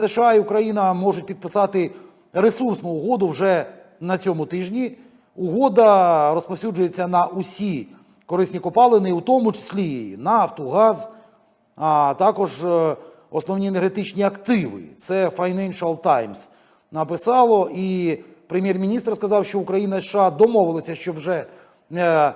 США і Україна можуть підписати ресурсну угоду вже на цьому тижні. Угода розповсюджується на усі корисні копалини, у тому числі нафту, газ, а також е, основні енергетичні активи. Це Financial Times написало. І прем'єр-міністр сказав, що Україна і США домовилися, що вже е,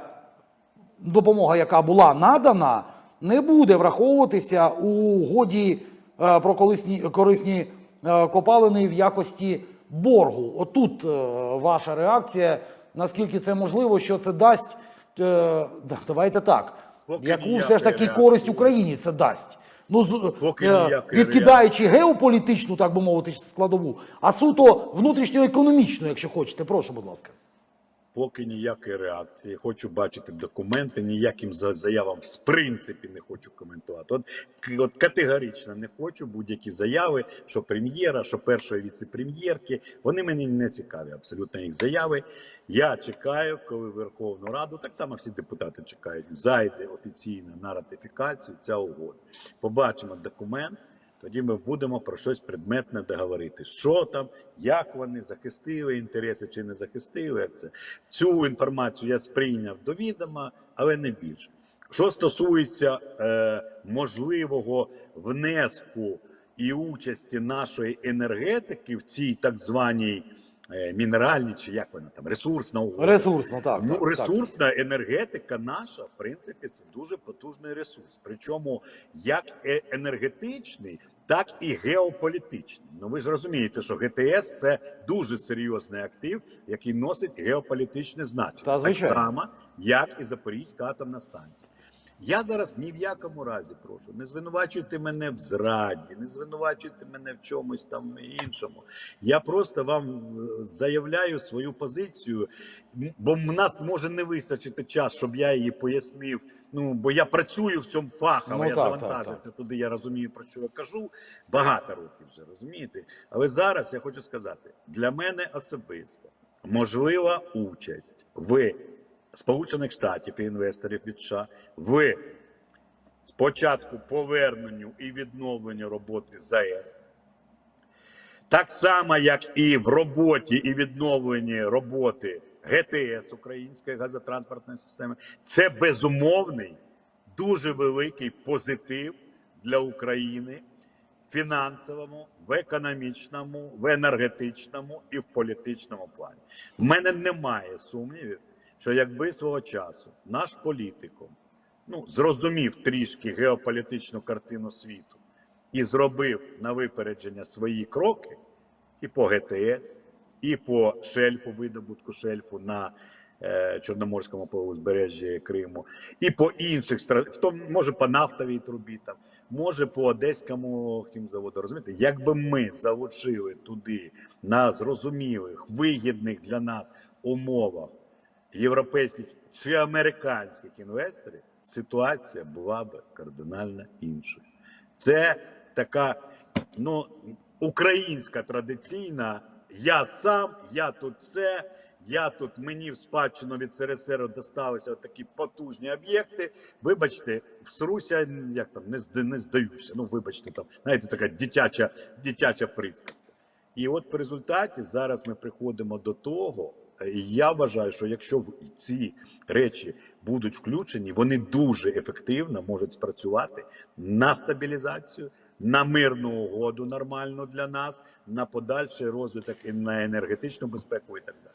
допомога, яка була надана, не буде враховуватися у угоді про колисні, корисні е, копалини в якості боргу. Отут е, ваша реакція. Наскільки це можливо, що це дасть? е, Давайте так. Поки Яку все ж таки користь Україні це дасть? Ну, з, е, відкидаючи геополітичну, так би мовити, складову, а суто внутрішньоекономічну, якщо хочете. Прошу, будь ласка. Поки ніякої реакції. Хочу бачити документи, ніяким заявам в принципі не хочу коментувати. От, от категорично не хочу будь-які заяви, що прем'єра, що першої віце-прем'єрки. Вони мені не цікаві, абсолютно їх заяви. Я чекаю, коли Верховну Раду, так само всі депутати чекають, зайде офіційно на ратифікацію ця угода. Побачимо документ. Тоді ми будемо про щось предметне договорити. Що там, як вони захистили інтереси чи не захистили це. Цю інформацію я сприйняв до відома, але не більше. Що стосується е, можливого внеску і участі нашої енергетики в цій так званій е, мінеральній, чи як вона там, ресурсна угода. Ресурсно, так. Ну, так, так. ресурсна енергетика наша, в принципі, це дуже потужний ресурс. Причому як е- енергетичний, так і геополітичний. Ну ви ж розумієте, що ГТС це дуже серйозний актив, який носить геополітичне значення. Та, так само, як і Запорізька атомна станція. Я зараз ні в якому разі прошу, не звинувачуйте мене в зраді, не звинувачуйте мене в чомусь там іншому. Я просто вам е, заявляю свою позицію, бо в нас може не вистачити час, щоб я її пояснив. Ну бо я працюю в цьому фахово, Ну, я завантажився туди. Я розумію про що я кажу. Багато років вже розумієте. Але зараз я хочу сказати: для мене особисто можлива участь в Сполучених Штатів і інвесторів від США в спочатку поверненню і відновленню роботи ЗАЕС. Так само, як і в роботі і відновленні роботи ГТС Української газотранспортної системи, це безумовний, дуже великий позитив для України в фінансовому, в економічному, в енергетичному і в політичному плані. У мене немає сумнівів, що якби свого часу наш політикум ну, зрозумів трішки геополітичну картину світу і зробив на випередження свої кроки і по ГТС, і по шельфу, видобутку шельфу на е, Чорноморському узбережжі Криму, і по інших в тому, може по нафтовій трубі, там, може по Одеському хімзаводу. Розумієте, якби ми залучили туди на зрозумілих, вигідних для нас умовах європейських чи американських інвесторів, ситуація була б кардинально іншою. Це така ну, українська традиційна. Я сам, я тут це, я тут мені в спадщину від СРСР досталися такі потужні об'єкти. Вибачте, всруся, як там не не здаюся. Ну, вибачте, там знаєте, така дитяча, дитяча присказка. І от в результаті зараз ми приходимо до того. Я вважаю, що якщо ці речі будуть включені, вони дуже ефективно можуть спрацювати на стабілізацію, на мирну угоду нормальну для нас, на подальший розвиток і на енергетичну безпеку і так далі.